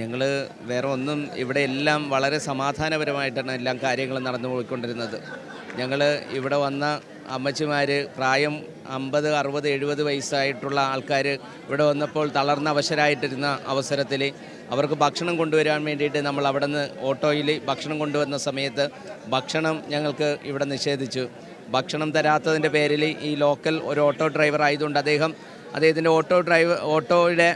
ഞങ്ങൾ വേറെ ഒന്നും ഇവിടെ എല്ലാം വളരെ സമാധാനപരമായിട്ടാണ് എല്ലാം കാര്യങ്ങളും നടന്നു പോയിക്കൊണ്ടിരുന്നത്. ഞങ്ങൾ ഇവിടെ വന്ന അമ്മച്ചിമാർ പ്രായം അമ്പത് അറുപത് എഴുപത് വയസ്സായിട്ടുള്ള ആൾക്കാർ ഇവിടെ വന്നപ്പോൾ തളർന്ന അവശരായിട്ടിരുന്ന അവസരത്തിൽ അവർക്ക് ഭക്ഷണം കൊണ്ടുവരാൻ വേണ്ടിയിട്ട് നമ്മൾ അവിടെ നിന്ന് ഓട്ടോയിൽ ഭക്ഷണം കൊണ്ടുവന്ന സമയത്ത് ഭക്ഷണം ഞങ്ങൾക്ക് ഇവിടെ നിഷേധിച്ചു. ഭക്ഷണം തരാത്തതിന്റെ പേരിൽ ഈ ലോക്കൽ ഒരു ഓട്ടോ ഡ്രൈവർ ആയതുകൊണ്ട് അദ്ദേഹം അദ്ദേഹത്തിന്റെ ഓട്ടോ ഡ്രൈവർ ഓട്ടോയുടെ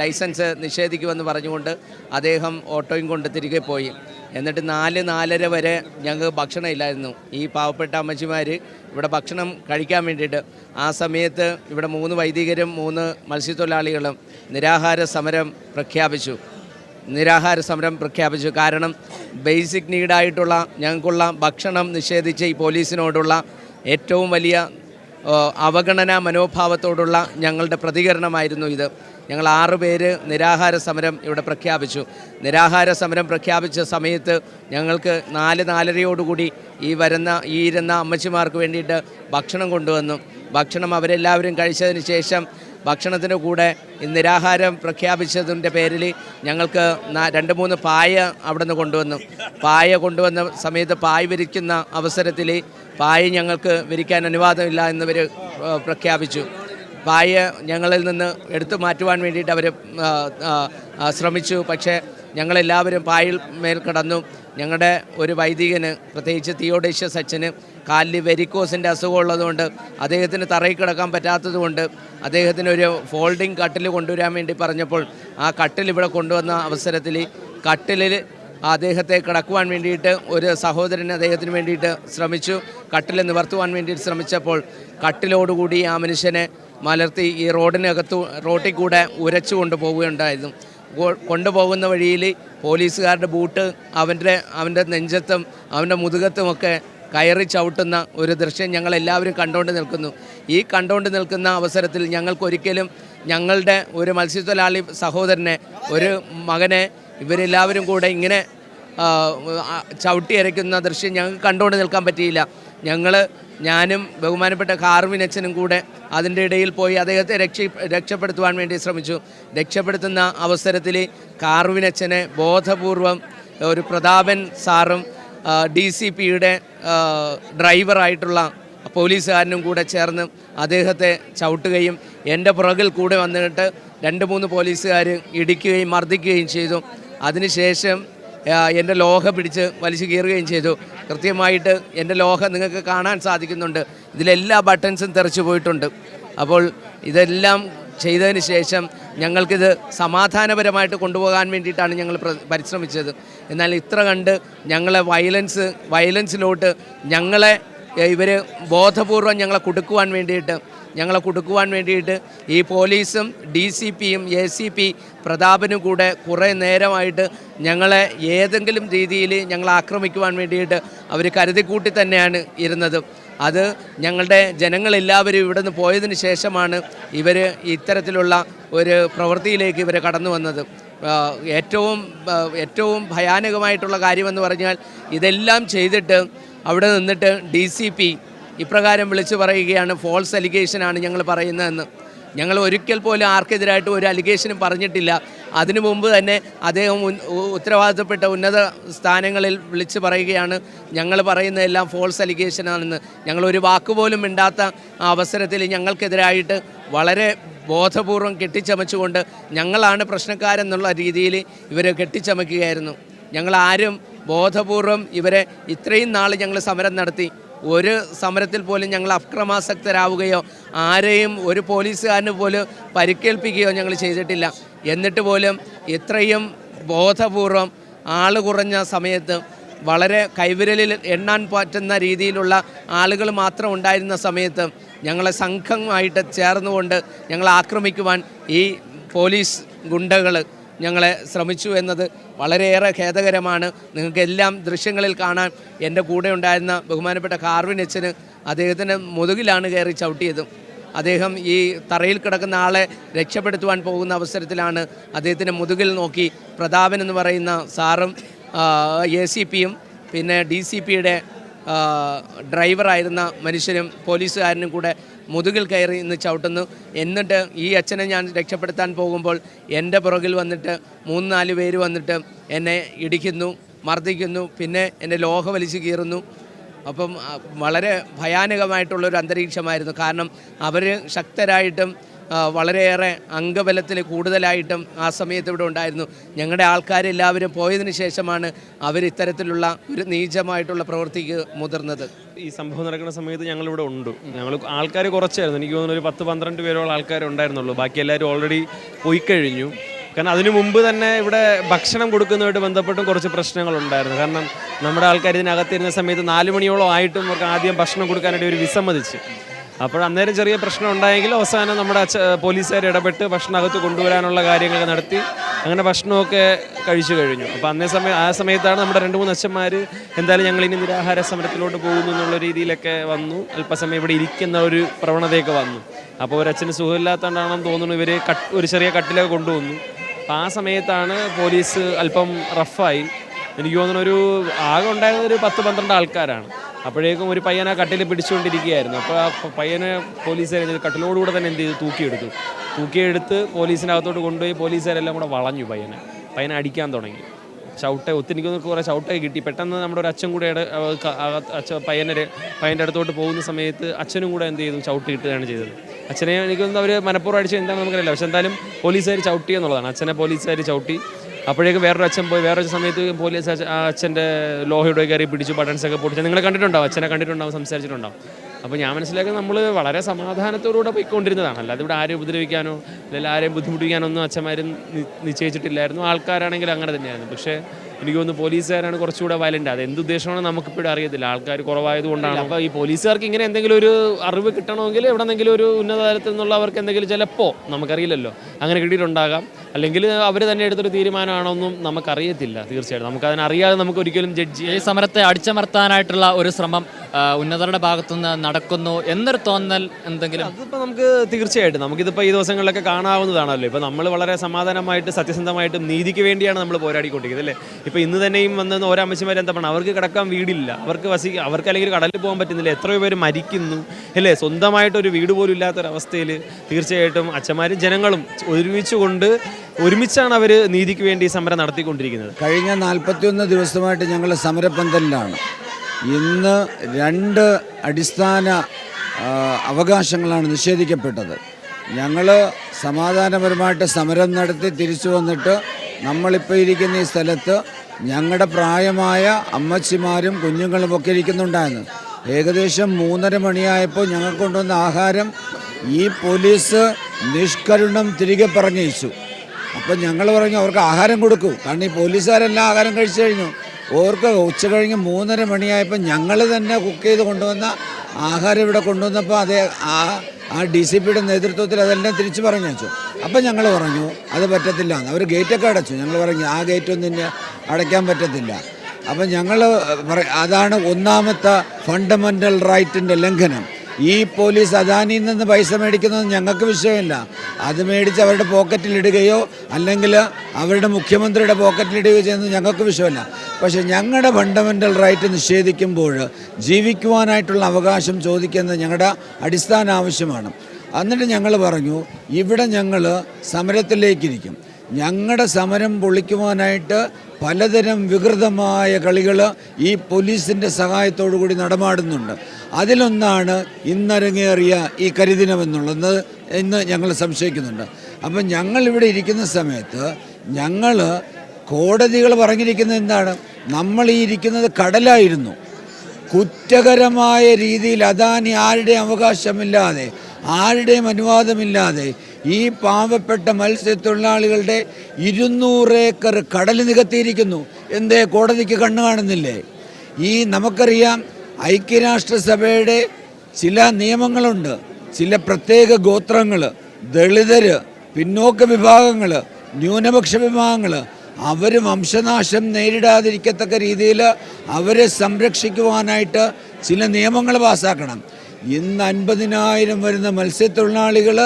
ലൈസൻസ് നിഷേധിക്കുമെന്ന് പറഞ്ഞുകൊണ്ട് അദ്ദേഹം ഓട്ടോയും കൊണ്ട് തിരികെ പോയി. എന്നിട്ട് നാല് നാലര വരെ ഞങ്ങൾക്ക് ഭക്ഷണം ഇല്ലായിരുന്നു. ഈ പാവപ്പെട്ട അമ്മച്ചിമാർ ഇവിടെ ഭക്ഷണം കഴിക്കാൻ വേണ്ടിയിട്ട് ആ സമയത്ത് ഇവിടെ മൂന്ന് വൈദികരും മൂന്ന് മത്സ്യത്തൊഴിലാളികളും നിരാഹാര സമരം പ്രഖ്യാപിച്ചു. നിരാഹാര സമരം പ്രഖ്യാപിച്ചു. കാരണം ബേസിക് നീഡായിട്ടുള്ള ഞങ്ങൾക്കുള്ള ഭക്ഷണം നിഷേധിച്ച ഈ പോലീസിനോടുള്ള ഏറ്റവും വലിയ അവഗണനാ മനോഭാവത്തോടുള്ള ഞങ്ങളുടെ പ്രതികരണമായിരുന്നു ഇത്. ഞങ്ങൾ ആറ് പേര് നിരാഹാര സമരം ഇവിടെ പ്രഖ്യാപിച്ചു. നിരാഹാര സമരം പ്രഖ്യാപിച്ച സമയത്ത് ഞങ്ങൾക്ക് നാല് നാലരയോടുകൂടി ഈ വരുന്ന ഈ ഇരുന്ന അമ്മച്ചിമാർക്ക് വേണ്ടിയിട്ട് ഭക്ഷണം കൊണ്ടുവന്നു. ഭക്ഷണം അവരെല്ലാവരും കഴിച്ചതിന് ശേഷം ഭക്ഷണത്തിന്റെ കൂടെ നിരാഹാരം പ്രഖ്യാപിച്ചതിന്റെ പേരിൽ ഞങ്ങൾക്ക് രണ്ട് മൂന്ന് പായ അവിടെ നിന്ന് കൊണ്ടുവന്നു. പായ കൊണ്ടുവന്ന സമയത്ത് പായ വിരിക്കുന്ന അവസരത്തിൽ പായ ഞങ്ങൾക്ക് വിരിക്കാൻ അനുവാദമില്ല എന്നിവർ പ്രഖ്യാപിച്ചു. പായ ഞങ്ങളിൽ നിന്ന് എടുത്തു മാറ്റുവാൻ വേണ്ടിയിട്ട് അവർ ശ്രമിച്ചു. പക്ഷേ ഞങ്ങളെല്ലാവരും പായിൽ മേൽ കടന്നു. ഞങ്ങളുടെ ഒരു വൈദികന് പ്രത്യേകിച്ച് തിയോഡേഷ്യ അച്ഛന് കാലിൽ വെരിക്കോസിന്റെ അസുഖമുള്ളതുകൊണ്ട് അദ്ദേഹത്തിന് തറയിൽ കിടക്കാൻ പറ്റാത്തതുകൊണ്ട് അദ്ദേഹത്തിന് ഒരു ഫോൾഡിംഗ് കട്ടിൽ കൊണ്ടുവരാൻ വേണ്ടി പറഞ്ഞപ്പോൾ ആ കട്ടിൽ ഇവിടെ കൊണ്ടുവന്ന അവസരത്തിൽ കട്ടിലിൽ അദ്ദേഹത്തെ കിടക്കുവാൻ വേണ്ടിയിട്ട് ഒരു സഹോദരൻ അദ്ദേഹത്തിന് വേണ്ടിയിട്ട് ശ്രമിച്ചു. കട്ടിൽ നിവർത്തുവാൻ വേണ്ടിയിട്ട് ശ്രമിച്ചപ്പോൾ കട്ടിലോടുകൂടി ആ മനുഷ്യനെ മലർത്തി ഈ റോഡിനകത്തു റോട്ടിൽ കൂടെ ഉരച്ചു കൊണ്ടുപോവുകയുണ്ടായിരുന്നു. കൊണ്ടുപോകുന്ന വഴിയിൽ പോലീസുകാരുടെ ബൂട്ട് അവന്റെ അവന്റെ നെഞ്ചത്തും അവന്റെ മുതുകത്തുമൊക്കെ കയറി ചവിട്ടുന്ന ഒരു ദൃശ്യം ഞങ്ങൾ എല്ലാവരും കണ്ടുകൊണ്ട് നിൽക്കുന്നു. ഈ കണ്ടുകൊണ്ട് നിൽക്കുന്ന അവസരത്തിൽ ഞങ്ങൾക്കൊരിക്കലും ഞങ്ങളുടെ ഒരു മത്സ്യത്തൊഴിലാളി സഹോദരനെ ഒരു മകനെ ഇവരെല്ലാവരും കൂടെ ഇങ്ങനെ ചവിട്ടിയരയ്ക്കുന്ന ദൃശ്യം ഞങ്ങൾക്ക് കണ്ടുകൊണ്ട് നിൽക്കാൻ പറ്റിയില്ല. ഞങ്ങൾ ഞാനും ബഹുമാനപ്പെട്ട കാർവിനച്ഛനും കൂടെ അതിന്റെ ഇടയിൽ പോയി അദ്ദേഹത്തെ രക്ഷ രക്ഷപ്പെടുത്തുവാൻ വേണ്ടി ശ്രമിച്ചു. രക്ഷപ്പെടുത്തുന്ന അവസരത്തിൽ കാർവിനച്ഛനെ ബോധപൂർവം ഒരു പ്രതാപൻ സാറും ഡി സി പിയുടെ ഡ്രൈവറായിട്ടുള്ള പോലീസുകാരനും കൂടെ ചേർന്ന് അദ്ദേഹത്തെ ചവിട്ടുകയും എന്റെ പുറകിൽ കൂടെ വന്നിട്ട് രണ്ട് മൂന്ന് പോലീസുകാർ ഇടിക്കുകയും മർദ്ദിക്കുകയും ചെയ്തു. അതിനുശേഷം എന്റെ ലോഹ പിടിച്ച് വലിച്ചു കീറുകയും ചെയ്തു. കൃത്യമായിട്ട് എന്റെ ലോഹ നിങ്ങൾക്ക് കാണാൻ സാധിക്കുന്നുണ്ട്. ഇതിലെല്ലാ ബട്ടൺസും തെറിച്ചു പോയിട്ടുണ്ട്. അപ്പോൾ ഇതെല്ലാം ചെയ്തതിന് ശേഷം ഞങ്ങൾക്കിത് സമാധാനപരമായിട്ട് കൊണ്ടുപോകാൻ വേണ്ടിയിട്ടാണ് ഞങ്ങൾ പ്ര- പരിശ്രമിച്ചത്. എന്നാൽ ഇത്ര കണ്ട് ഞങ്ങളെ വയലൻസ് വയലൻസിലോട്ട് ഞങ്ങളെ ഇവർ ബോധപൂർവം ഞങ്ങളെ കൊടുക്കുവാൻ വേണ്ടിയിട്ട് ഞങ്ങളെ കൊടുക്കുവാൻ വേണ്ടിയിട്ട് ഈ പോലീസും ഡി സി പിയും എ സി പി പ്രതാപനും കൂടെ കുറേ നേരമായിട്ട് ഞങ്ങളെ ഏതെങ്കിലും രീതിയിൽ ഞങ്ങളെ ആക്രമിക്കുവാൻ വേണ്ടിയിട്ട് അവർ കരുതിക്കൂട്ടി തന്നെയാണ് ഇരുന്നത്. അത് ഞങ്ങളുടെ ജനങ്ങളെല്ലാവരും ഇവിടെ നിന്ന് പോയതിന് ശേഷമാണ് ഇവർ ഇത്തരത്തിലുള്ള ഒരു പ്രവൃത്തിയിലേക്ക് ഇവർ കടന്നു വന്നത്. ഏറ്റവും ഏറ്റവും ഭയാനകമായിട്ടുള്ള കാര്യമെന്ന് പറഞ്ഞാൽ ഇതെല്ലാം ചെയ്തിട്ട് അവിടെ നിന്നിട്ട് ഡി ഇപ്രകാരം വിളിച്ചു പറയുകയാണ് ഫോൾസ് അലിഗേഷനാണ് ഞങ്ങൾ പറയുന്നതെന്ന്. ഞങ്ങൾ ഒരിക്കൽ പോലും ആർക്കെതിരായിട്ട് ഒരു അലിഗേഷനും പറഞ്ഞിട്ടില്ല. അതിനു മുമ്പ് തന്നെ അദ്ദേഹം ഉത്തരവാദിത്തപ്പെട്ട ഉന്നത സ്ഥാനങ്ങളിൽ വിളിച്ചു പറയുകയാണ് ഞങ്ങൾ പറയുന്നതെല്ലാം ഫോൾസ് അലിഗേഷനാണെന്ന്. ഞങ്ങൾ ഒരു വാക്കുപോലും മിണ്ടാത്ത അവസരത്തിൽ ഞങ്ങൾക്കെതിരായിട്ട് വളരെ ബോധപൂർവം കെട്ടിച്ചമച്ചുകൊണ്ട് ഞങ്ങളാണ് പ്രശ്നക്കാരെന്നുള്ള രീതിയിൽ ഇവർ കെട്ടിച്ചമയ്ക്കുകയായിരുന്നു. ഞങ്ങളാരും ബോധപൂർവം ഇവരെ ഇത്രയും നാൾ ഞങ്ങൾ സമരം നടത്തി. ഒരു സമരത്തിൽ പോലും ഞങ്ങൾ അക്രമാസക്തരാവുകയോ ആരെയും ഒരു പോലീസുകാരന് പോലും പരിക്കേൽപ്പിക്കുകയോ ഞങ്ങൾ ചെയ്തിട്ടില്ല. എന്നിട്ട് പോലും ഇത്രയും ബോധപൂർവം ആൾ കുറഞ്ഞ സമയത്ത് വളരെ കൈവിരലിൽ എണ്ണാൻ പറ്റുന്ന രീതിയിലുള്ള ആളുകൾ മാത്രം ഉണ്ടായിരുന്ന സമയത്ത് ഞങ്ങളെ സംഘമായിട്ട് ചേർന്നുകൊണ്ട് ഞങ്ങളെ ആക്രമിക്കുവാൻ ഈ പോലീസ് ഗുണ്ടകൾ ഞങ്ങളെ ശ്രമിച്ചു എന്നത് വളരെയേറെ ഖേദകരമാണ്. നിങ്ങൾക്കെല്ലാം ദൃശ്യങ്ങളിൽ കാണാൻ എന്റെ കൂടെ ഉണ്ടായിരുന്ന ബഹുമാനപ്പെട്ട കാർവിൻ അച്ഛന് അദ്ദേഹത്തിന്റെ മുതുകിലാണ് കയറി ചവിട്ടിയത്. അദ്ദേഹം ഈ തറയിൽ കിടക്കുന്ന ആളെ രക്ഷപ്പെടുത്തുവാൻ പോകുന്ന അവസരത്തിലാണ് അദ്ദേഹത്തിന്റെ മുതുകിൽ നോക്കി പ്രതാപൻ എന്ന് പറയുന്ന സാറും എ സി പിയും പിന്നെ ഡി സി പിയുടെ ഡ്രൈവറായിരുന്ന മനുഷ്യനും പോലീസുകാരനും കൂടെ മുതുകിൽ കയറി ഇന്ന് ചവിട്ടുന്നു. എന്നിട്ട് ഈ അച്ഛനെ ഞാൻ രക്ഷപ്പെടുത്താൻ പോകുമ്പോൾ എന്റെ പുറകിൽ വന്നിട്ട് മൂന്ന് നാല് പേര് വന്നിട്ട് എന്നെ ഇടിക്കുന്നു മർദ്ദിക്കുന്നു പിന്നെ എന്റെ ലോഹ വലിച്ചു കീറുന്നു. അപ്പം വളരെ ഭയാനകമായിട്ടുള്ളൊരു അന്തരീക്ഷമായിരുന്നു. കാരണം അവർ ശക്തരായിട്ടും വളരെയേറെ അംഗബലത്തിൽ കൂടുതലായിട്ടും ആ സമയത്ത് ഇവിടെ ഉണ്ടായിരുന്നു. ഞങ്ങളുടെ ആൾക്കാരെല്ലാവരും പോയതിന് ശേഷമാണ് അവർ ഇത്തരത്തിലുള്ള ഒരു നീചമായിട്ടുള്ള പ്രവൃത്തിക്ക് മുതിർന്നത്. ഈ സംഭവം നടക്കുന്ന സമയത്ത് ഞങ്ങളിവിടെ ഉണ്ട്. ഞങ്ങൾ ആൾക്കാർ കുറച്ചായിരുന്നു. എനിക്ക് തോന്നുന്നു ഒരു പത്ത് പന്ത്രണ്ട് പേരോളം ആൾക്കാർ ഉണ്ടായിരുന്നുള്ളൂ. ബാക്കി എല്ലാവരും ഓൾറെഡി പോയി കഴിഞ്ഞു. കാരണം അതിനു മുമ്പ് തന്നെ ഇവിടെ ഭക്ഷണം കൊടുക്കുന്നതുമായിട്ട് ബന്ധപ്പെട്ടും കുറച്ച് പ്രശ്നങ്ങളുണ്ടായിരുന്നു കാരണം നമ്മുടെ ആൾക്കാർ ഇതിനകത്തിരുന്ന സമയത്ത് നാല് മണിയോളം ആയിട്ടും അവർക്ക് ആദ്യം ഭക്ഷണം കൊടുക്കാനായിട്ട് ഒരു വിസമ്മതിച്ച്. അപ്പോൾ അന്നേരം ചെറിയ പ്രശ്നം ഉണ്ടായെങ്കിലും അവസാനം നമ്മുടെ അച്ഛ പോലീസുകാർ ഇടപെട്ട് ഭക്ഷണം അകത്ത് കൊണ്ടുവരാനുള്ള കാര്യങ്ങൾ നടത്തി. അങ്ങനെ ഭക്ഷണമൊക്കെ കഴിച്ചു കഴിഞ്ഞു. അപ്പോൾ അന്നേ സമയം ആ സമയത്താണ് നമ്മുടെ രണ്ട് മൂന്ന് അച്ഛന്മാർ എന്തായാലും ഞങ്ങൾ ഇനി നിരാഹാര സമരത്തിലോട്ട് പോകുന്നു എന്നുള്ള രീതിയിലൊക്കെ വന്നു. അല്പസമയം ഇവിടെ ഇരിക്കുന്ന ഒരു പ്രവണതയൊക്കെ വന്നു. അപ്പോൾ ഒരച്ഛന് സുഖമില്ലാത്തതുകൊണ്ടാണെന്ന് തോന്നുന്നു ഇവർ കട്ട് ഒരു ചെറിയ കട്ടിലൊക്കെ കൊണ്ടുവന്നു. അപ്പോൾ ആ സമയത്താണ് പോലീസ് അല്പം റഫായി. എനിക്ക് തോന്നുന്നു ഒരു ആകെ ഉണ്ടായത് ഒരു പത്ത് പന്ത്രണ്ട് ആൾക്കാരാണ്. അപ്പോഴേക്കും ഒരു പയ്യനെ കട്ടിൽ പിടിച്ചുകൊണ്ടിരിക്കുകയായിരുന്നു. അപ്പോൾ ആ പയ്യനെ പോലീസുകാർ? കട്ടിലോടുകൂടെ തന്നെ എന്ത് ചെയ്തു? തൂക്കിയെടുത്തു. തൂക്കിയെടുത്ത് പോലീസിന്റെ അകത്തോട്ട് കൊണ്ടുപോയി പോലീസുകാരെല്ലാം കൂടെ വളഞ്ഞു പയ്യനെ. പയ്യനെ അടിക്കാൻ തുടങ്ങി. ഷൗട്ട് ഒത്തിരി കുറേ ഷൗട്ടൊക്കെ കിട്ടി. പെട്ടെന്ന് നമ്മുടെ ഒരു അച്ഛൻ കൂടെ അച്ഛൻ പയ്യനെ പയ്യന്റെ അടുത്തോട്ട് പോകുന്ന സമയത്ത് അച്ഛനും കൂടെ എന്ത് ചെയ്തു? ഷൗട്ട് കിട്ടുകയാണ് ചെയ്തത്. അച്ഛനെ എനിക്കൊന്നും അവർ മനഃപൂർവം അടിച്ച് എന്താണെന്ന് നമുക്കറിയില്ല. പക്ഷെ എന്തായാലും പോലീസുകാർ ചവിട്ടി എന്നുള്ളതാണ്. അച്ഛനെ പോലീസുകാർ ചവിട്ടി. അപ്പോഴേക്കും വേറൊരു അച്ഛൻ പോയി വേറൊരു സമയത്ത് പോലീസ് അച്ഛന്റെ ലോഹയുടെ കയറി പിടിച്ചു ബട്ടൺസൊക്കെ പൊട്ടിച്ച് നിങ്ങൾ കണ്ടിട്ടുണ്ടാവും അച്ഛനെ കണ്ടിട്ടുണ്ടാവും സംസാരിച്ചിട്ടുണ്ടാവും. അപ്പോൾ ഞാൻ മനസ്സിലാക്കുന്നത് നമ്മൾ വളരെ സമാധാനത്തോടുകൂടെ പോയിക്കൊണ്ടിരുന്നതാണ്. അല്ലാതെ ഇവിടെ ആരെയും ഉപദ്രവിക്കാനോ അല്ലെങ്കിൽ ആരെയും ബുദ്ധിമുട്ടിക്കാനോ ഒന്നും അച്ഛന്മാരും നിശ്ചയിച്ചിട്ടില്ലായിരുന്നു. ആൾക്കാരാണെങ്കിൽ അങ്ങനെ തന്നെയായിരുന്നു. പക്ഷേ എനിക്ക് തോന്നുന്നു പോലീസുകാരാണ് കുറച്ചുകൂടെ വയലന്റ് അത് എന്ത് ഉദ്ദേശമാണെന്ന് നമുക്കിപ്പോഴും അറിയത്തില്ല. ആൾക്കാർ കുറവായതുകൊണ്ടാണ് അപ്പോൾ ഈ പോലീസുകാർക്ക് ഇങ്ങനെ എന്തെങ്കിലും ഒരു അറിവ് കിട്ടണമെങ്കിൽ എവിടെന്നെങ്കിലും ഒരു ഉന്നത തലത്തിൽ എന്തെങ്കിലും ചിലപ്പോൾ നമുക്കറിയില്ലല്ലോ. അങ്ങനെ കിട്ടിയിട്ടുണ്ടാകാം. അല്ലെങ്കിൽ അവർ തന്നെ എടുത്തൊരു തീരുമാനമാണോന്നും നമുക്കറിയത്തില്ല തീർച്ചയായിട്ടും. നമുക്കതിനറിയാതെ നമുക്ക് ഒരിക്കലും ജഡ്ജ് ഈ സമരത്തെ അടിച്ചമർത്താനായിട്ടുള്ള ഒരു ശ്രമം ഉന്നതരുടെ ഭാഗത്തുനിന്ന് നടക്കുന്നു എന്നൊരു തോന്നൽ എന്തെങ്കിലും? അതിപ്പോൾ നമുക്ക് തീർച്ചയായിട്ടും നമുക്കിതിപ്പോൾ ഈ ദിവസങ്ങളിലൊക്കെ കാണാവുന്നതാണല്ലോ. ഇപ്പോൾ നമ്മൾ വളരെ സമാധാനമായിട്ട് സത്യസന്ധമായിട്ടും നീതിക്ക് വേണ്ടിയാണ് നമ്മൾ പോരാടിക്കൊണ്ടിരിക്കുന്നത് അല്ലേ? ഇപ്പോൾ ഇന്ന് തന്നെയും വന്ന ഓരോ അമ്മച്ചിമാർ എന്താ പറയുക അവർക്ക് കിടക്കാൻ വീടില്ല. അവർക്ക് വസി അവർക്ക് അല്ലെങ്കിൽ കടലിൽ പോകാൻ പറ്റുന്നില്ല. എത്രയോ പേര് മരിക്കുന്നു അല്ലേ? സ്വന്തമായിട്ടൊരു വീട് പോലും ഇല്ലാത്തൊരവസ്ഥയിൽ തീർച്ചയായിട്ടും അച്ഛന്മാരും ജനങ്ങളും ഒരുമിച്ച് കൊണ്ട് ഒരുമിച്ചാണ് അവർ നീതിക്ക് വേണ്ടി സമരം നടത്തിക്കൊണ്ടിരിക്കുന്നത്. കഴിഞ്ഞ നാൽപ്പത്തിയൊന്ന് ദിവസമായിട്ട് ഞങ്ങൾ സമരപ്പന്തലിലാണ് ഇന്ന് രണ്ട് അടിസ്ഥാന അവകാശങ്ങളാണ് നിഷേധിക്കപ്പെട്ടത്. ഞങ്ങൾ സമാധാനപരമായിട്ട് സമരം നടത്തി തിരിച്ചു വന്നിട്ട് നമ്മളിപ്പോൾ ഇരിക്കുന്ന ഈ സ്ഥലത്ത് ഞങ്ങളുടെ പ്രായമായ അമ്മച്ചിമാരും കുഞ്ഞുങ്ങളും ഒക്കെ ഇരിക്കുന്നുണ്ടായിരുന്നു. ഏകദേശം മൂന്നര മണിയായപ്പോൾ ഞങ്ങൾക്ക് കൊണ്ടുവന്ന ആഹാരം ഈ പോലീസ് നിഷ്കരുണം തിരികെ പറഞ്ഞയച്ചു. അപ്പം ഞങ്ങൾ പറഞ്ഞു അവർക്ക് ആഹാരം കൊടുക്കൂ. കാരണം ഈ പോലീസുകാരെല്ലാം ആഹാരം കഴിച്ചു കഴിഞ്ഞു. ഓർക്ക് ഉച്ച കഴിഞ്ഞ് മൂന്നര മണിയായപ്പോൾ ഞങ്ങൾ തന്നെ കുക്ക് ചെയ്ത് കൊണ്ടുവന്ന ആഹാരം ഇവിടെ കൊണ്ടുവന്നപ്പോൾ അതേ ആ ആ ഡി സി പിയുടെ നേതൃത്വത്തിൽ അതെല്ലാം തിരിച്ചു പറഞ്ഞു വെച്ചു. അപ്പം ഞങ്ങൾ പറഞ്ഞു അത് പറ്റത്തില്ല അവർ ഗേറ്റൊക്കെ അടച്ചു. ഞങ്ങൾ പറഞ്ഞു ആ ഗേറ്റൊന്നും ഇനി അടയ്ക്കാൻ പറ്റത്തില്ല. അപ്പം ഞങ്ങൾ അതാണ് ഒന്നാമത്തെ ഫണ്ടമെന്റൽ റൈറ്റിന്റെ ലംഘനം. ഈ പോലീസ് അദാനിയിൽ നിന്ന് പൈസ മേടിക്കുന്നത് ഞങ്ങൾക്ക് വിഷയമില്ല. അത് മേടിച്ച് അവരുടെ പോക്കറ്റിലിടുകയോ അല്ലെങ്കിൽ അവരുടെ മുഖ്യമന്ത്രിയുടെ പോക്കറ്റിലിടുകയോ ചെയ്യുന്നത് ഞങ്ങൾക്ക് വിഷയമല്ല. പക്ഷേ ഞങ്ങളുടെ ഫണ്ടമെന്റൽ റൈറ്റ് നിഷേധിക്കുമ്പോൾ ജീവിക്കുവാനായിട്ടുള്ള അവകാശം ചോദിക്കുന്നത് ഞങ്ങളുടെ അടിസ്ഥാന ആവശ്യമാണ്. എന്നിട്ട് ഞങ്ങൾ പറഞ്ഞു ഇവിടെ ഞങ്ങൾ സമരത്തിലേക്കിരിക്കും. ഞങ്ങളുടെ സമരം പൊളിക്കുവാനായിട്ട് പലതരം വികൃതമായ കളികൾ ഈ പോലീസിന്റെ സഹായത്തോടു കൂടി നടമാടുന്നുണ്ട്. അതിലൊന്നാണ് ഇന്നരങ്ങേറിയ ഈ കരിദിനമെന്നുള്ളത് എന്ന് ഞങ്ങൾ സംശയിക്കുന്നുണ്ട്. അപ്പം ഞങ്ങൾ ഇവിടെ ഇരിക്കുന്ന സമയത്ത് ഞങ്ങൾ കോടതികൾ പറഞ്ഞിരിക്കുന്നത് എന്താണ്? നമ്മൾ ഈ ഇരിക്കുന്നത് കടലായിരുന്നു. കുറ്റകരമായ രീതിയിൽ അദാനി ആരുടെയും അവകാശമില്ലാതെ ആരുടെയും അനുവാദമില്ലാതെ ഈ പാവപ്പെട്ട മത്സ്യത്തൊഴിലാളികളുടെ ഇരുന്നൂറ് ഏക്കർ കടൽ നികത്തിയിരിക്കുന്നു. എന്തേ കോടതിക്ക് കണ്ണു കാണുന്നില്ലേ? ഈ നമുക്കറിയാം ഐക്യരാഷ്ട്രസഭയുടെ ചില നിയമങ്ങളുണ്ട്. ചില പ്രത്യേക ഗോത്രങ്ങൾ ദളിതര് പിന്നോക്ക വിഭാഗങ്ങൾ ന്യൂനപക്ഷ വിഭാഗങ്ങൾ അവർ വംശനാശം നേരിടാതിരിക്കത്തക്ക രീതിയിൽ അവരെ സംരക്ഷിക്കുവാനായിട്ട് ചില നിയമങ്ങൾ പാസ്സാക്കണം ഇന്ന് അൻപതിനായിരം വരുന്ന മത്സ്യത്തൊഴിലാളികൾ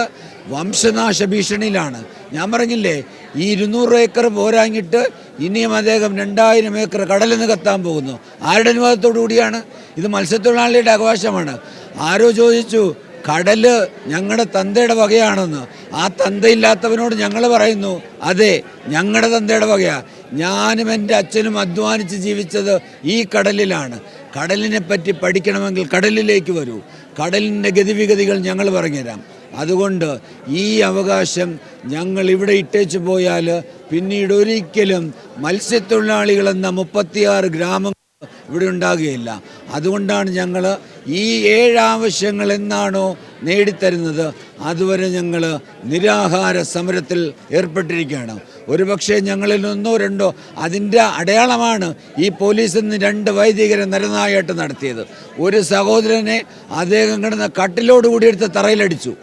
വംശനാശ ഭീഷണിയിലാണ് ഞാൻ പറഞ്ഞില്ലേ ഈ ഇരുന്നൂറ് ഏക്കർ പോരാഞ്ഞിട്ട് ഇനിയും അദ്ദേഹം രണ്ടായിരം ഏക്കർ കടൽ നികത്താൻ പോകുന്നു. ആരുടെ അനുവാദത്തോടു കൂടിയാണ്? ഇത് മത്സ്യത്തൊഴിലാളിയുടെ അവകാശമാണ്. ആരോ ചോദിച്ചു കടൽ ഞങ്ങളുടെ തന്തയുടെ വകയാണെന്ന്. ആ തന്തയില്ലാത്തവനോട് ഞങ്ങൾ പറയുന്നു അതെ ഞങ്ങളുടെ തന്തയുടെ വകയാ. ഞാനും എന്റെ അച്ഛനും അധ്വാനിച്ച് ജീവിച്ചത് ഈ കടലിലാണ്. കടലിനെ പറ്റി പഠിക്കണമെങ്കിൽ കടലിലേക്ക് വരൂ. കടലിന്റെ ഗതിവിഗതികൾ ഞങ്ങൾ പറഞ്ഞുതരാം. അതുകൊണ്ട് ഈ അവകാശം ഞങ്ങൾ ഇവിടെ ഇട്ടേച്ചു പോയാൽ പിന്നീട് ഒരിക്കലും മത്സ്യത്തൊഴിലാളികളെന്ന മുപ്പത്തിയാറ് ഗ്രാമങ്ങൾ ഇവിടെ ഉണ്ടാകുകയില്ല. അതുകൊണ്ടാണ് ഞങ്ങൾ ഈ ഏഴ് ആവശ്യങ്ങൾ എന്നാണോ നേടിത്തരുന്നത്. അതുവരെ ഞങ്ങൾ നിരാഹാര സമരത്തിൽ ഏർപ്പെട്ടിരിക്കുകയാണ്. ഒരുപക്ഷെ ഞങ്ങളിൽ ഒന്നോ രണ്ടോ അതിന്റെ അടയാളമാണ് ഈ പോലീസ് ഇന്ന് രണ്ട് വൈദികരെ നരനായിട്ട് നടത്തിയത്. ഒരു സഹോദരനെ അദ്ദേഹം കിടന്ന കട്ടിലോട് കൂടി എടുത്ത് തറയിലടിച്ചു.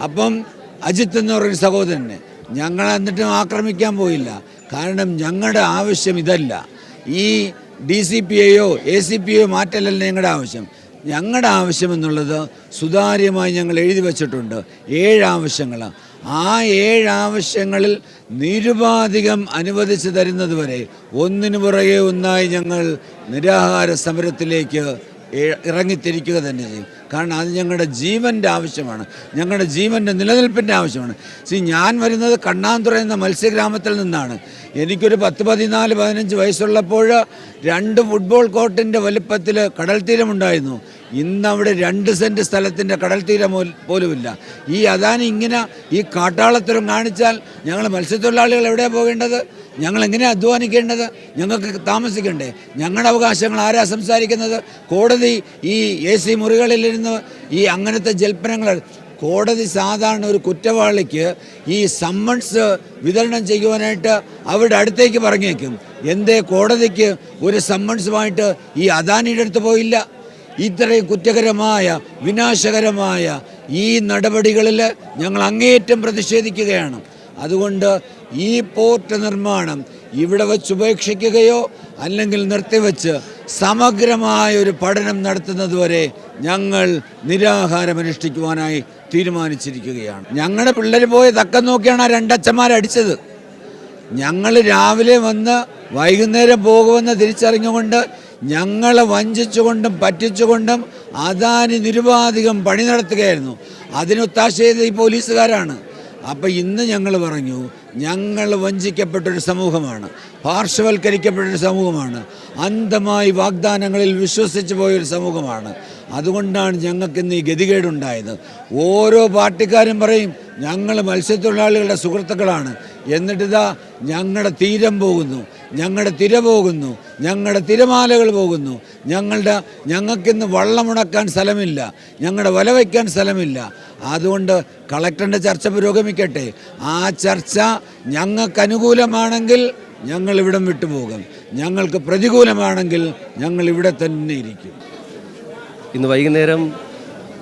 അപ്പം അജിത്ത് എന്ന് പറയുന്ന സഹോദരനെ ഞങ്ങൾ എന്നിട്ടും ആക്രമിക്കാൻ പോയില്ല. കാരണം ഞങ്ങളുടെ ആവശ്യം ഇതല്ല. ഈ ഡി സി പി എയോ എ സി പി എയോ മാറ്റലല്ല ഞങ്ങളുടെ ആവശ്യം. ഞങ്ങളുടെ ആവശ്യം എന്നുള്ളത് സുതാര്യമായി ഞങ്ങൾ എഴുതി വച്ചിട്ടുണ്ട്. ഏഴ് ആവശ്യങ്ങൾ ആ ഏഴ് ആവശ്യങ്ങളിൽ നിരുപാധികം അനുവദിച്ചു തരുന്നത് വരെ ഒന്നിനു പുറകെ ഒന്നായി ഞങ്ങൾ നിരാഹാര സമരത്തിലേക്ക് ഇറങ്ങിത്തിരിക്കുക തന്നെ ചെയ്യും. കാരണം അത് ഞങ്ങളുടെ ജീവന്റെ ആവശ്യമാണ്. ഞങ്ങളുടെ ജീവന്റെ നിലനിൽപ്പിന്റെ ആവശ്യമാണ്. സി ഞാൻ വരുന്നത് കണ്ണാന്തുറ എന്ന മത്സ്യഗ്രാമത്തിൽ നിന്നാണ്. എനിക്കൊരു പത്ത് പതിനാല് പതിനഞ്ച് വയസ്സുള്ളപ്പോൾ രണ്ട് ഫുട്ബോൾ കോർട്ടിന്റെ വലിപ്പത്തിൽ കടൽ തീരമുണ്ടായിരുന്നു ഇന്ന് അവിടെ രണ്ട് സെന്റ് സ്ഥലത്തിന്റെ കടൽ തീരം പോലുമില്ല. ഈ അദാനി ഇങ്ങനെ ഈ കാട്ടാളത്തരം കാണിച്ചാൽ ഞങ്ങൾ മത്സ്യത്തൊഴിലാളികൾ എവിടെയാണ് പോകേണ്ടത്? ഞങ്ങൾ എങ്ങനെയാണ് അധ്വാനിക്കേണ്ടത്? ഞങ്ങൾക്ക് താമസിക്കണ്ടേ? ഞങ്ങളുടെ അവകാശങ്ങൾ ആരാ സംസാരിക്കുന്നത്? കോടതി ഈ എ സി മുറികളിലിരുന്ന് ഈ അങ്ങനത്തെ ജൽപ്പനങ്ങൾ കോടതി സാധാരണ ഒരു കുറ്റവാളിക്ക് ഈ സമ്മൺസ് വിതരണം ചെയ്യുവാനായിട്ട് അവരുടെ അടുത്തേക്ക് പറഞ്ഞേക്കും. എന്തേ കോടതിക്ക് ഒരു സമ്മൺസുമായിട്ട് ഈ അദാനിയുടെ അടുത്ത് പോയില്ല? ഇത്രയും കുറ്റകരമായ വിനാശകരമായ ഈ നടപടികളിൽ ഞങ്ങൾ അങ്ങേയറ്റം പ്രതിഷേധിക്കുകയാണ്. അതുകൊണ്ട് ഈ പോർട്ട് നിർമ്മാണം ഇവിടെ വച്ച് ഉപേക്ഷിക്കുകയോ അല്ലെങ്കിൽ നിർത്തിവെച്ച് സമഗ്രമായ ഒരു പഠനം നടത്തുന്നതുവരെ ഞങ്ങൾ നിരാഹാരം അനുഷ്ഠിക്കുവാനായി തീരുമാനിച്ചിരിക്കുകയാണ്. ഞങ്ങളുടെ പിള്ളേർ പോയ തക്കം നോക്കിയാണ് ആ രണ്ടച്ഛന്മാരടിച്ചത് ഞങ്ങൾ രാവിലെ വന്ന് വൈകുന്നേരം പോകുമെന്ന് തിരിച്ചറിഞ്ഞുകൊണ്ട് ഞങ്ങളെ വഞ്ചിച്ചുകൊണ്ടും പറ്റിച്ചുകൊണ്ടും അദാനി നിരുപാധികം പണി നടത്തുകയായിരുന്നു. അതിനൊത്താശ ചെയ്ത ഈ പോലീസുകാരാണ്. അപ്പം ഇന്ന് ഞങ്ങൾ പറഞ്ഞു ഞങ്ങൾ വഞ്ചിക്കപ്പെട്ടൊരു സമൂഹമാണ് പാർശ്വവൽക്കരിക്കപ്പെട്ടൊരു സമൂഹമാണ് അന്ധമായി വാഗ്ദാനങ്ങളിൽ വിശ്വസിച്ച് പോയൊരു സമൂഹമാണ്. അതുകൊണ്ടാണ് ഞങ്ങൾക്ക് ഇന്ന് ഈ ഗതികേടുണ്ടായത്. ഓരോ പാർട്ടിക്കാരും പറയും ഞങ്ങൾ മത്സ്യത്തൊഴിലാളികളുടെ സുഹൃത്തുക്കളാണ്. എന്നിട്ടിതാ ഞങ്ങളുടെ തീരം പോകുന്നു. ഞങ്ങളുടെ തിര പോകുന്നു ഞങ്ങളുടെ തിരമാലകൾ പോകുന്നു. ഞങ്ങളുടെ ഞങ്ങൾക്കിന്ന് വള്ളമുണക്കാൻ സ്ഥലമില്ല ഞങ്ങളുടെ വല വയ്ക്കാൻ സ്ഥലമില്ല. അതുകൊണ്ട് കളക്ടറിന്റെ ചർച്ച പുരോഗമിക്കട്ടെ. ആ ചർച്ച ഞങ്ങൾക്ക് അനുകൂലമാണെങ്കിൽ ഞങ്ങൾ ഇവിടം വിട്ടുപോകും ഞങ്ങൾക്ക് പ്രതികൂലമാണെങ്കിൽ ഞങ്ങൾ ഇവിടെ തന്നെ ഇരിക്കും. ഇന്ന് വൈകുന്നേരം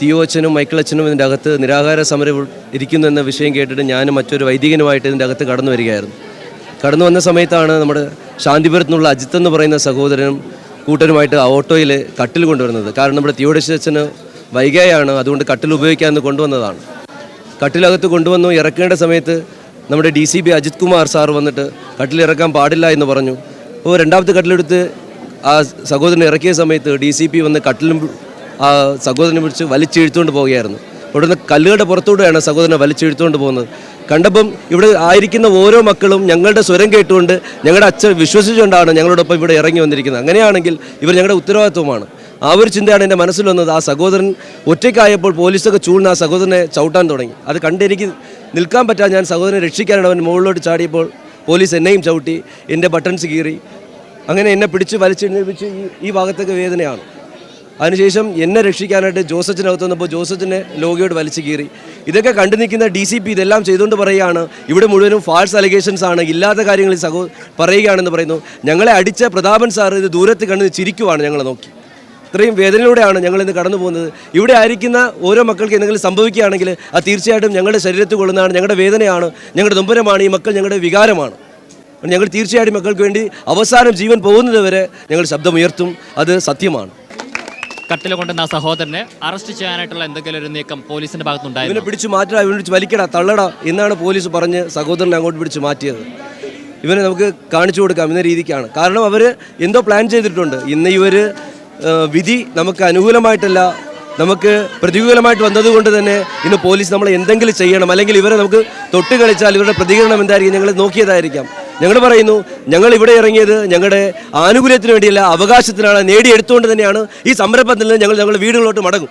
തിയോ അച്ഛനും മൈക്കിൾ അച്ഛനും ഇതിന്റെ അകത്ത് നിരാഹാര സമരം ഇരിക്കുന്നു എന്ന വിഷയം കേട്ടിട്ട് ഞാനും മറ്റൊരു വൈദികനുമായിട്ട് ഇതിന്റെ അകത്ത് കടന്നു വരികയായിരുന്നു. കടന്നു വന്ന സമയത്താണ് നമ്മുടെ ശാന്തിപുരത്തു നിന്നുള്ള അജിത്ത് എന്ന് പറയുന്ന സഹോദരനും കൂട്ടരുമായിട്ട് ഓട്ടോയിൽ കട്ടിൽ കൊണ്ടുവരുന്നത്. കാരണം നമ്മുടെ തിയോടശി അച്ഛന് വൈകിയാണ് അതുകൊണ്ട് കട്ടിൽ ഉപയോഗിക്കാമെന്ന് കൊണ്ടുവന്നതാണ്. കട്ടിലകത്ത് കൊണ്ടുവന്നു ഇറക്കേണ്ട സമയത്ത് നമ്മുടെ D C B Ajith Kumar sir വന്നിട്ട് കട്ടിലിറക്കാൻ പാടില്ല എന്ന് പറഞ്ഞു. അപ്പോൾ രണ്ടാമത്തെ കട്ടിലെടുത്ത് ആ സഹോദരൻ ഇറക്കിയ സമയത്ത് ഡി സി പി വന്ന് കട്ടിലും ആ സഹോദരനെ പിടിച്ച് വലിച്ചെഴുത്തുകൊണ്ട് പോവുകയായിരുന്നു. ഇവിടുന്ന് കല്ലുകളുടെ പുറത്തൂടെയാണ് സഹോദരനെ വലിച്ചെഴുത്തുകൊണ്ട് പോകുന്നത്. കണ്ടപ്പം ഇവിടെ ആയിരിക്കുന്ന ഓരോ മക്കളും ഞങ്ങളുടെ സ്വരം കേട്ടുകൊണ്ട് ഞങ്ങളുടെ അച്ഛൻ വിശ്വസിച്ചുകൊണ്ടാണ് ഞങ്ങളോടൊപ്പം ഇവിടെ ഇറങ്ങി വന്നിരിക്കുന്നത്. അങ്ങനെയാണെങ്കിൽ ഇവർ ഞങ്ങളുടെ ഉത്തരവാദിത്വമാണ്. ആ ഒരു ചിന്തയാണ് എന്റെ മനസ്സിൽ വന്നത്. ആ സഹോദരൻ ഒറ്റയ്ക്കായപ്പോൾ പോലീസൊക്കെ ചൂഴ്ന്ന് ആ സഹോദരനെ ചവിട്ടാൻ തുടങ്ങി. അത് കണ്ട് എനിക്ക് നിൽക്കാൻ പറ്റാതെ ഞാൻ സഹോദരനെ രക്ഷിക്കാനാണ് അവൻ മുകളിലോട്ട് ചാടിയപ്പോൾ പോലീസ് എന്നെയും ചവിട്ടി എന്റെ ബട്ടൺസ് കീറി. അങ്ങനെ എന്നെ പിടിച്ച് വലിച്ചെഴുന്നേൽപ്പിച്ച് ഈ ഭാഗത്തൊക്കെ വേദനയാണ്. അതിനുശേഷം എന്നെ രക്ഷിക്കാനായിട്ട് ജോസച്ചിനകത്ത് വന്നപ്പോൾ ജോസച്ചിനെ ലോഗിയോട് വലിച്ചു കീറി. ഇതൊക്കെ കണ്ടു നിൽക്കുന്ന ഡി സി പി ഇതെല്ലാം ചെയ്തുകൊണ്ട് പറയുകയാണ് ഇവിടെ മുഴുവനും ഫാൾസ് അലിഗേഷൻസ് ആണ് ഇല്ലാത്ത കാര്യങ്ങൾ സഹോ പറയുകയാണെന്ന് പറയുന്നു. ഞങ്ങളെ അടിച്ച പ്രതാപൻ സാർ ഇത് ദൂരത്ത് കണ്ട് ചിരിക്കുവാണ് ഞങ്ങളെ നോക്കി. ഇത്രയും വേദനയിലൂടെയാണ് ഞങ്ങൾ ഇന്ന് കടന്നു പോകുന്നത്. ഇവിടെ ആയിരിക്കുന്ന ഓരോ മക്കൾക്ക് എന്തെങ്കിലും സംഭവിക്കുകയാണെങ്കിൽ അത് തീർച്ചയായിട്ടും ഞങ്ങളുടെ ശരീരത്തിൽ കൊള്ളുന്നതാണ് ഞങ്ങളുടെ വേദനയാണ് ഞങ്ങളുടെ നൊമ്പരമാണ് ഈ മക്കൾ ഞങ്ങളുടെ വികാരമാണ്. ഞങ്ങൾ തീർച്ചയായിട്ടും മക്കൾക്ക് വേണ്ടി അവസാനം ജീവൻ പോകുന്നതുവരെ ഞങ്ങൾ ശബ്ദമുയർത്തും അത് സത്യമാണ്. കട്ടിൽ കൊണ്ടുവന്ന ആ സഹോദരനെ അറസ്റ്റ് ചെയ്യാനായിട്ടുള്ള എന്തെങ്കിലും ഒരു നീക്കം പോലീസിന്റെ ഇവനെ ഭാഗത്തുണ്ടായിരുന്നു പിടിച്ചു മാറ്റടാ ഇവനെ പിടിച്ച് വലിക്കടാ തള്ളടാ എന്നാണ് പോലീസ് പറഞ്ഞ് സഹോദരനെ അങ്ങോട്ട് പിടിച്ച് മാറ്റിയത്. ഇവനെ നമുക്ക് കാണിച്ചു കൊടുക്കാം എന്ന രീതിക്കാണ്. കാരണം അവർ എന്തോ പ്ലാൻ ചെയ്തിട്ടുണ്ട്. ഇന്ന് ഇവർ വിധി നമുക്ക് അനുകൂലമായിട്ടല്ല നമുക്ക് പ്രതികൂലമായിട്ട് വന്നതുകൊണ്ട് തന്നെ ഇന്ന് പോലീസ് നമ്മൾ എന്തെങ്കിലും ചെയ്യണം. അല്ലെങ്കിൽ ഇവരെ നമുക്ക് തൊട്ട് കളിച്ചാൽ ഇവരുടെ പ്രതികരണം എന്തായിരിക്കും? ഞങ്ങൾ നോക്കിയതായിരിക്കാം. ഞങ്ങൾ പറയുന്നു ഞങ്ങൾ ഇവിടെ ഇറങ്ങിയത് ഞങ്ങളുടെ ആനുകൂല്യത്തിന് വേണ്ടിയല്ല അവകാശത്തിനാണ് നേടിയെടുത്തുകൊണ്ട് തന്നെയാണ് ഈ സംരംഭത്തിൽ നിന്ന് ഞങ്ങൾ ഞങ്ങളുടെ വീടുകളിലോട്ട് മടങ്ങും.